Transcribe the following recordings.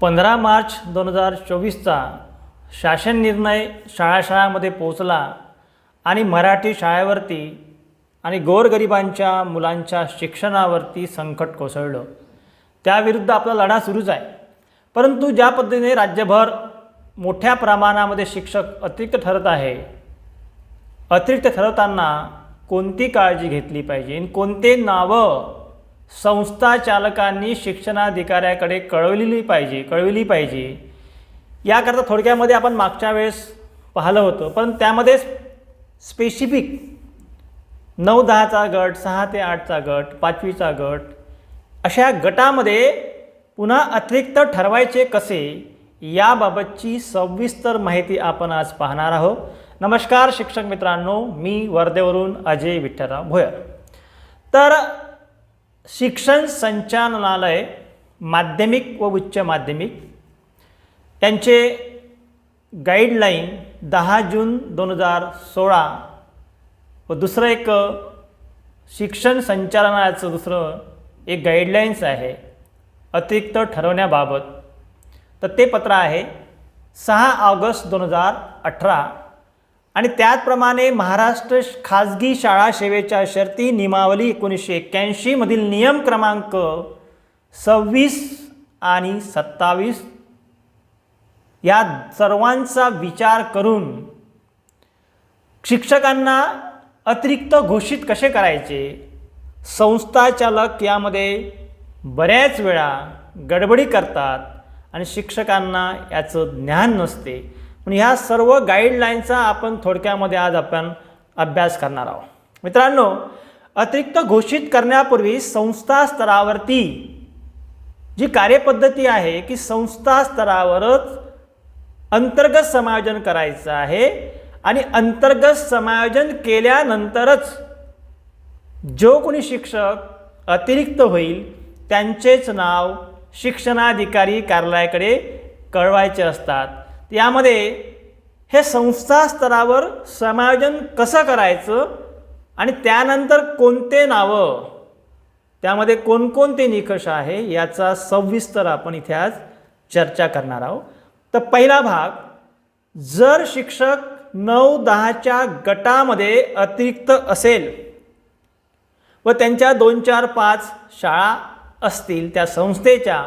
पंधरा मार्च दोन हजार चोवीसचा शासन निर्णय शाळा शाळामध्ये पोचला आणि मराठी शाळेवरती आणि गोरगरिबांच्या मुलांच्या शिक्षणावरती संकट कोसळलं. त्याविरुद्ध आपला लढा सुरूच आहे. परंतु ज्या पद्धतीने राज्यभर मोठ्या प्रमाणामध्ये शिक्षक अतिरिक्त ठरत आहे अतिरिक्त ठरवताना कोणती काळजी घेतली पाहिजे? आणि कोणते नावं संस्था चालकांनी शिक्षणाधिकाऱ्याकडे कळवलेली पाहिजे कळविली पाहिजे. याकरता थोडक्यामध्ये आपण मागच्या वेळेस पाहिलं होतं पण त्यामध्ये स्पेसिफिक नऊ दहाचा गट सहा ते आठचा गट पाचवीचा गट अशा गटामध्ये पुन्हा अतिरिक्त ठरवायचे कसे याबाबतची सविस्तर माहिती आपण आज पाहणार आहोत. नमस्कार शिक्षक मित्रांनो मी वर्धेवरून अजय विठ्ठलराव भोयर. तर शिक्षण संचालनालय माध्यमिक व उच्च माध्यमिक. त्यांचे गाईडलाईन दहा जून दोन हजार सोळा व दुसरं एक शिक्षण संचालनालयाचं दुसरं एक गाईडलाईन्स आहे अतिरिक्त ठरवण्याबाबत. तर ते पत्र आहे सहा ऑगस्ट दोन हजार अठरा. आणि त्याचप्रमाणे महाराष्ट्र खाजगी शाळा सेवेच्या शर्ती नियमावली एकोणीसशे एक्क्याऐंशीमधील नियम क्रमांक सव्वीस आणि सत्तावीस या सर्वांचा विचार करून शिक्षकांना अतिरिक्त घोषित कसे करायचे? संस्थाचालक यामध्ये बऱ्याच वेळा गडबडी करतात आणि शिक्षकांना याचं ज्ञान नसते. पण ह्या सर्व गाईडलाईनचा आपण थोडक्यामध्ये आज आपण अभ्यास करणार आहोत. मित्रांनो अतिरिक्त घोषित करण्यापूर्वी संस्था स्तरावरती जी कार्यपद्धती आहे की संस्था स्तरावरच अंतर्गत समायोजन करायचं आहे आणि अंतर्गत समायोजन केल्यानंतरच जो कोणी शिक्षक अतिरिक्त होईल त्यांचेच नाव शिक्षणाधिकारी कार्यालयाकडे कळवायचे असतात. यामध्ये हे संस्था स्तरावर समायोजन कसं करायचं आणि त्यानंतर कोणते नावं? त्यामध्ये कोणकोणते निकष आहे याचा सविस्तर आपण इथे आज चर्चा करणार आहोत. तर पहिला भाग जर शिक्षक नऊ दहाच्या गटामध्ये अतिरिक्त असेल व त्यांच्या दोन चार पाच शाळा असतील त्या संस्थेच्या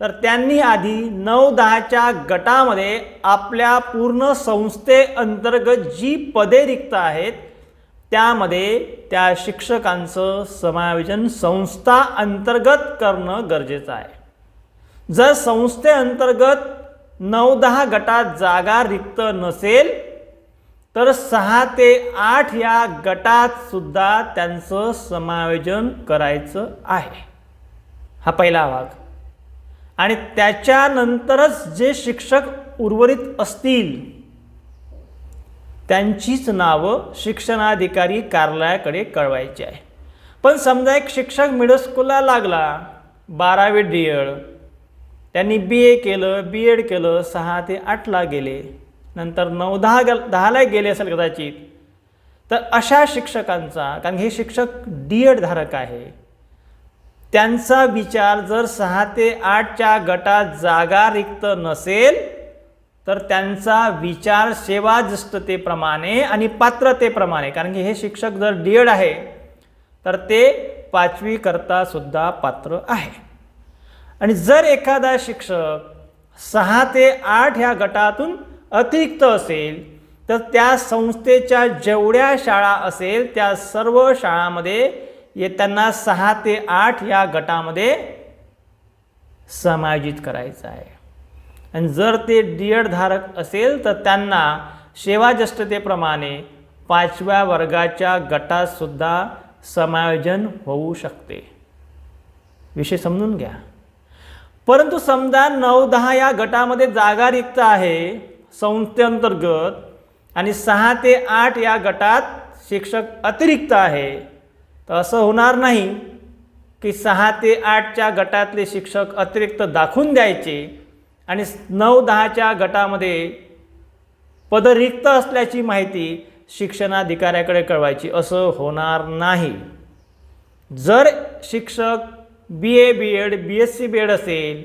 तर त्यांनी आधी नऊ दहाच्या गटामध्ये आपल्या पूर्ण संस्थेअंतर्गत जी पदे रिक्त आहेत त्यामध्ये त्या शिक्षकांचं समायोजन संस्था अंतर्गत करणं गरजेचं आहे. जर संस्थेअंतर्गत नऊ दहा गटात जागा रिक्त नसेल तर सहा ते आठ या गटात सुद्धा त्यांचं समायोजन करायचं आहे. हा पहिला भाग. आणि त्याच्यानंतरच जे शिक्षक उर्वरित असतील त्यांचीच नावं शिक्षणाधिकारी कार्यालयाकडे कळवायची आहे. पण समजा एक शिक्षक मिडल स्कूलला लागला बारावी डी एड त्यांनी बी ए केलं बी एड केलं सहा ते आठला गेले नंतर नऊ दहा ग दहाला गेले असेल कदाचित तर अशा शिक्षकांचा कारण हे शिक्षक डी एड धारक आहे त्यांचा विचार जर सहा ते आठच्या गटात जागा रिक्त नसेल तर त्यांचा विचार सेवाज्येष्ठतेप्रमाणे आणि पात्रतेप्रमाणे कारण की हे शिक्षक जर डी एड आहे तर ते पाचवीकरता सुद्धा पात्र आहे. आणि जर एखादा शिक्षक सहा ते आठ ह्या गटातून अतिरिक्त असेल तर त्या संस्थेच्या जेवढ्या शाळा असेल त्या सर्व शाळांमध्ये येताना सहा ते आठ या गटामध्ये समायोजित करायचं आहे. आणि जर ते डी एड धारक असेल तर त्यांना सेवाज्येष्ठतेप्रमाणे पाचव्या वर्गाच्या गटातसुद्धा समायोजन होऊ शकते. विषय समजून घ्या. परंतु समजा नऊ दहा या गटामध्ये जागा रिक्त आहे संस्थेअंतर्गत आणि सहा ते आठ या गटात शिक्षक अतिरिक्त आहे तर असं होणार नाही की सहा ते आठच्या गटातले शिक्षक अतिरिक्त दाखवून द्यायचे आणि नऊ दहाच्या गटामध्ये पद रिक्त असल्याची माहिती शिक्षणाधिकाऱ्याकडे कळवायची. असं होणार नाही. जर शिक्षक B A B Ed B S C B Ed असेल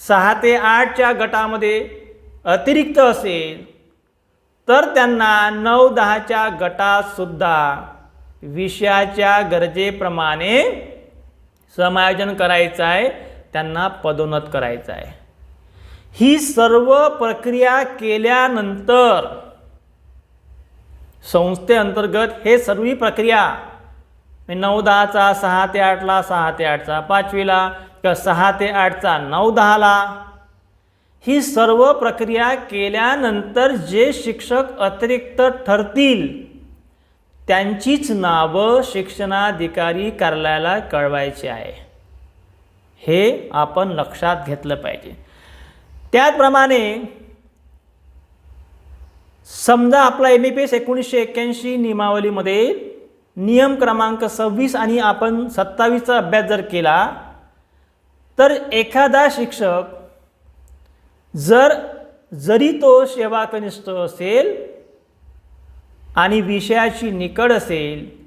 सहा ते आठच्या गटामध्ये अतिरिक्त असेल तर त्यांना नऊ दहाच्या गटातसुद्धा विषयाच्या गरजेप्रमाणे समायोजन करायचं आहे त्यांना पदोन्नत करायचं आहे. ही सर्व प्रक्रिया केल्यानंतर संस्थेअंतर्गत हे सर्व प्रक्रिया नऊ दहाचा सहा ते आठला सहा ते आठचा पाचवीला किंवा सहा ते आठचा नऊ दहाला ही सर्व प्रक्रिया केल्यानंतर जे शिक्षक अतिरिक्त ठरतील त्यांचीच नावं शिक्षणाधिकारी कार्यालयाला कळवायची आहे. हे आपण लक्षात घेतलं पाहिजे. त्याचप्रमाणे समजा आपला एम ई पी एस एकोणीसशे एक्क्याऐंशी नियमावलीमध्ये नियम क्रमांक सव्वीस आणि आपण सत्तावीसचा अभ्यास जर केला तर एखादा शिक्षक जर जरी तो सेवाकनिष्ठ असेल आणि विषयाची निकड असेल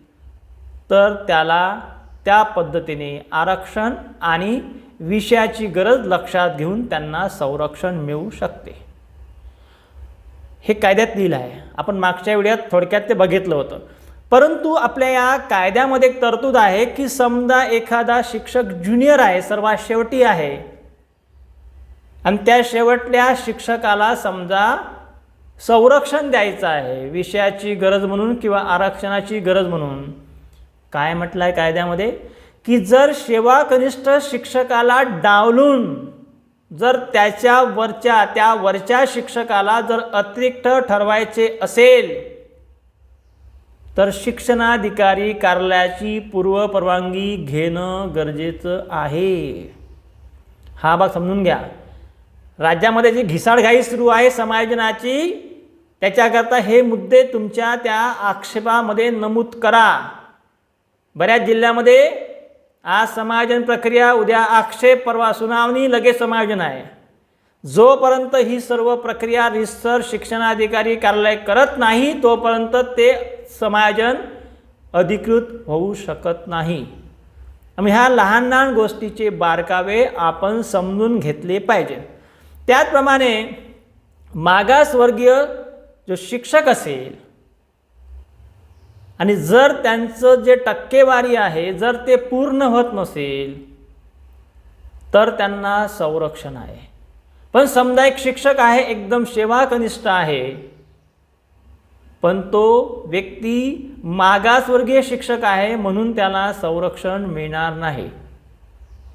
तर त्याला त्या पद्धतीने आरक्षण आणि विषयाची गरज लक्षात घेऊन त्यांना संरक्षण मिळू शकते. हे कायद्यात लिहिलं आहे. आपण मागच्या वेळात थोडक्यात ते बघितलं होतं. परंतु आपल्या या कायद्यामध्ये एक तरतूद आहे की समजा एखादा शिक्षक ज्युनियर आहे सर्वात शेवटी आहे आणि त्या शेवटल्या शिक्षकाला समजा संरक्षण द्यायचं आहे. विषयाची गरज म्हणून किंवा आरक्षणाची गरज म्हणून. काय म्हटलं आहे कायद्यामध्ये? की जर सेवा कनिष्ठ शिक्षकाला डावलून जर त्याच्या वरच्या त्या वरच्या शिक्षकाला जर अतिरिक्त ठरवायचे असेल तर शिक्षणाधिकारी कार्यालयाची पूर्व परवानगी घेणं गरजेचं आहे. हा भाग समजून घ्या. राज्यामध्ये जी घिसाडघाई सुरू आहे समायोजनाची त्याच्याकरता हे मुद्दे तुमच्या त्या आक्षेपामध्ये नमूद करा. बऱ्याच जिल्ह्यामध्ये आज समायोजन प्रक्रिया उद्या आक्षेप परवा सुनावणी लगेच समायोजन आहे. जोपर्यंत ही सर्व प्रक्रिया रिसर शिक्षणाधिकारी कार्यालय करत नाही तोपर्यंत ते समायोजन अधिकृत होऊ शकत नाही. मग ह्या लहान लहान गोष्टीचे बारकावे आपण समजून घेतले पाहिजे. त्याचप्रमाणे मागासवर्गीय जो शिक्षक असेल आणि जर त्यांचं जे टक्केवारी आहे जर ते पूर्ण होत नसेल तर त्यांना संरक्षण आहे. पण समजा एक शिक्षक आहे एकदम सेवाकनिष्ठ आहे पण तो व्यक्ती मागासवर्गीय शिक्षक आहे म्हणून त्याला संरक्षण मिळणार नाही.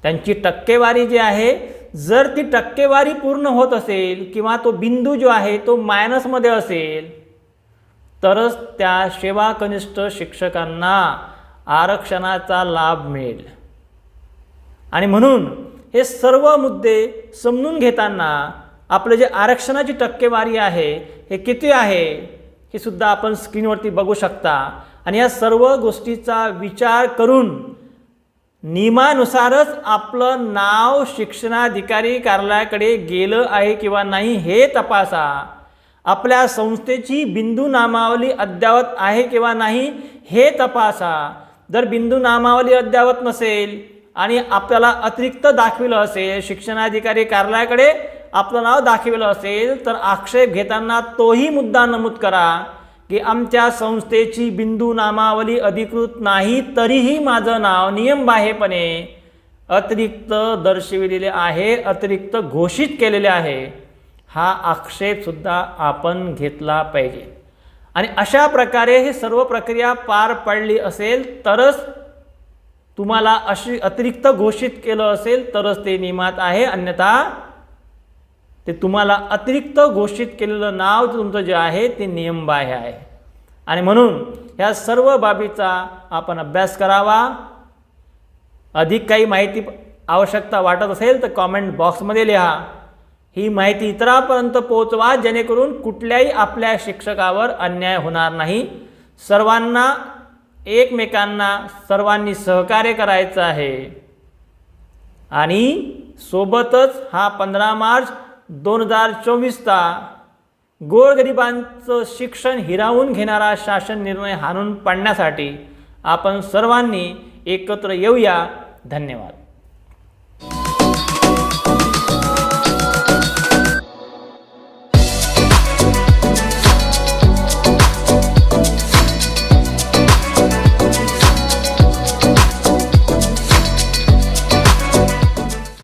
त्यांची टक्केवारी जी आहे जर ती टक्केवारी पूर्ण होत असेल किंवा तो बिंदू जो आहे तो मायनसमध्ये असेल तरच त्या सेवाकनिष्ठ शिक्षकांना आरक्षणाचा लाभ मिळेल. आणि म्हणून हे सर्व मुद्दे समजून घेताना आपलं जे आरक्षणाची टक्केवारी आहे हे किती आहे हे सुद्धा आपण स्क्रीनवरती बघू शकता. आणि या सर्व गोष्टीचा विचार करून नियमानुसारच आपलं नाव शिक्षणाधिकारी कार्यालयाकडे गेलं आहे किंवा नाही हे तपासा. आपल्या संस्थेची बिंदू नामावली अद्ययावत आहे किंवा नाही हे तपासा. जर बिंदू नामावली अद्ययावत नसेल आणि आपल्याला अतिरिक्त दाखविलं असेल शिक्षणाधिकारी कार्यालयाकडे आपलं नाव दाखविलं असेल तर आक्षेप घेताना तोही मुद्दा नमूद करा. की आमच्या संस्थेची बिंदू नामावली अधिकृत नाही तरीही माझं नाव नियमबाह्यपणे अतिरिक्त दर्शविलेले आहे अतिरिक्त घोषित केलेले आहे. हा आक्षेपसुद्धा आपण घेतला पाहिजे. आणि अशा प्रकारे ही सर्व प्रक्रिया पार पडली असेल तरच तुम्हाला अशी अतिरिक्त घोषित केलं असेल तरच ते नियमात आहे. अन्यथा ते तुम्हाला अतिरिक्त घोषित केलेलं नाव तुमचं जे आहे ते नियमबाह्य आहे. आणि म्हणून ह्या सर्व बाबीचा आपण अभ्यास करावा. अधिक काही माहिती आवश्यकता वाटत असेल तर कॉमेंट बॉक्समध्ये लिहा. ही माहिती इतरांपर्यंत पोहोचवा जेणेकरून कुठल्याही आपल्या शिक्षकावर अन्याय होणार नाही. सर्वांना एकमेकांना सर्वांनी सहकार्य करायचं आहे. आणि सोबतच हा पंधरा मार्च दोन हजार चोवीसचा गोरगरिबांचं शिक्षण हिरावून घेणारा शासन निर्णय हाणून पाडण्यासाठी आपण सर्वांनी एकत्र येऊया. धन्यवाद.